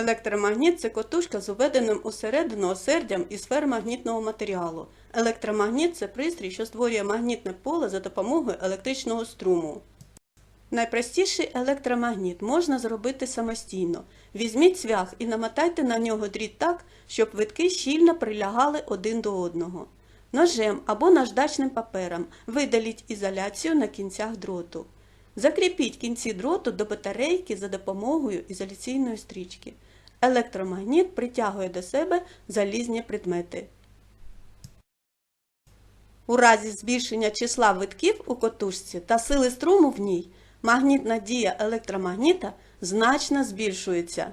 Електромагніт це котушка з уведеним усередину осердям із сфер магнітного матеріалу. Електромагніт це пристрій, що створює магнітне поле за допомогою електричного струму. Найпростіший електромагніт можна зробити самостійно. Візьміть цвях і намотайте на нього дріт так, щоб витки щільно прилягали один до одного. Ножем або наждачним папером видаліть ізоляцію на кінцях дроту. Закріпіть кінці дроту до батарейки за допомогою ізоляційної стрічки. Електромагніт притягує до себе залізні предмети. У разі збільшення числа витків у котушці та сили струму в ній, магнітна дія електромагніта значно збільшується.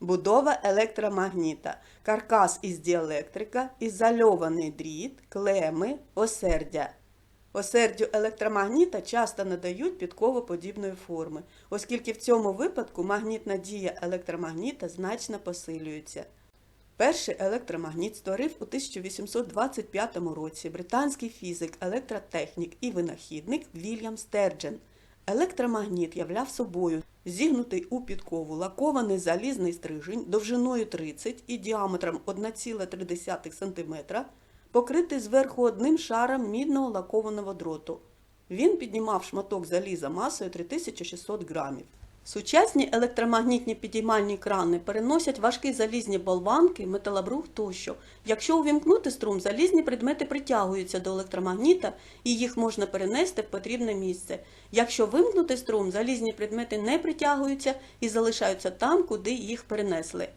Будова електромагніта. Каркас із діелектрика, ізольований дріт, клеми, осердя. Осердю електромагніта часто надають підковоподібної форми, оскільки в цьому випадку магнітна дія електромагніта значно посилюється. Перший електромагніт створив у 1825 році британський фізик, електротехнік і винахідник Вільям Стерджен. Електромагніт являв собою зігнутий у підкову лакований залізний стрижень довжиною 30 і діаметром 1,3 см, покритий зверху одним шаром мідного лакованого дроту. Він піднімав шматок заліза масою 3600 грамів. Сучасні електромагнітні підіймальні крани переносять важкі залізні болванки, металобрух тощо. Якщо увімкнути струм, залізні предмети притягуються до електромагніта і їх можна перенести в потрібне місце. Якщо вимкнути струм, залізні предмети не притягуються і залишаються там, куди їх перенесли.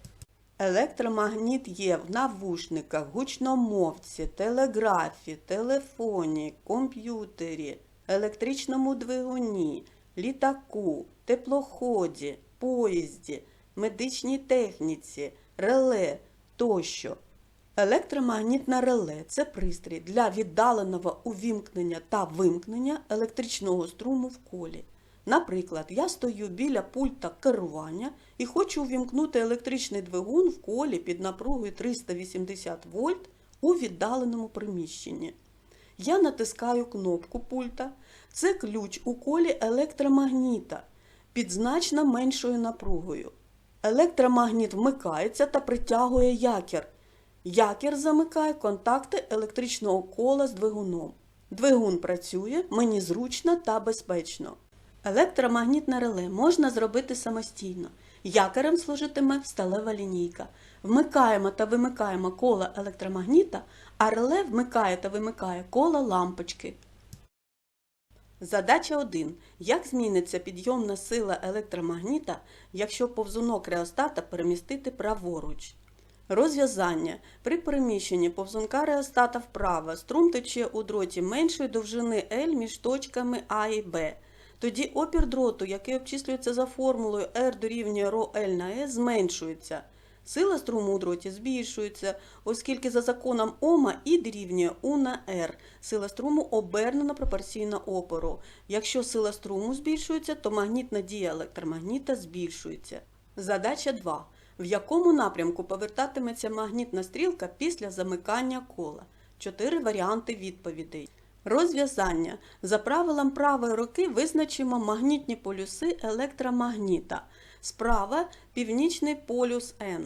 Електромагніт є в навушниках, гучномовці, телеграфі, телефоні, комп'ютері, електричному двигуні, літаку, теплоході, поїзді, медичній техніці, реле тощо. Електромагнітне реле це пристрій для віддаленого увімкнення та вимкнення електричного струму в колі. Наприклад, я стою біля пульта керування і хочу увімкнути електричний двигун в колі під напругою 380 вольт у віддаленому приміщенні. Я натискаю кнопку пульта. Це ключ у колі електромагніта під значно меншою напругою. Електромагніт вмикається та притягує якір. Якір замикає контакти електричного кола з двигуном. Двигун працює, мені зручно та безпечно. Електромагнітне реле можна зробити самостійно. Якорем служитиме сталева лінійка. Вмикаємо та вимикаємо коло електромагніта, а реле вмикає та вимикає коло лампочки. Задача 1. Як зміниться підйомна сила електромагніта, якщо повзунок реостата перемістити праворуч? Розв'язання. При переміщенні повзунка реостата вправо струм тече у дроті меншої довжини L між точками А і Б. Тоді опір дроту, який обчислюється за формулою R дорівнює ρL на S, зменшується. Сила струму у дроті збільшується, оскільки за законом Ома І дорівнює У на R. Сила струму обернена пропорційно опору. Якщо сила струму збільшується, то магнітна дія електромагніта збільшується. Задача 2. В якому напрямку повертатиметься магнітна стрілка після замикання кола? Чотири варіанти відповідей. Розв'язання. За правилом правої руки визначимо магнітні полюси електромагніта. Справа північний полюс N.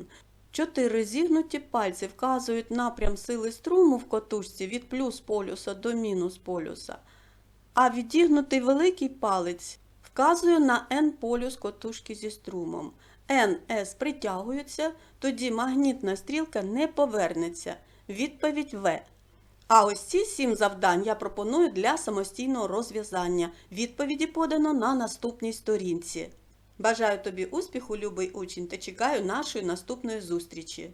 Чотири зігнуті пальці вказують напрям сили струму в котушці від плюс полюса до мінус полюса. А відігнутий великий палець вказує на N полюс котушки зі струмом. N, S притягуються, тоді магнітна стрілка не повернеться. Відповідь В. А ось ці сім завдань я пропоную для самостійного розв'язання. Відповіді подано на наступній сторінці. Бажаю тобі успіху, любий учень, та чекаю нашої наступної зустрічі.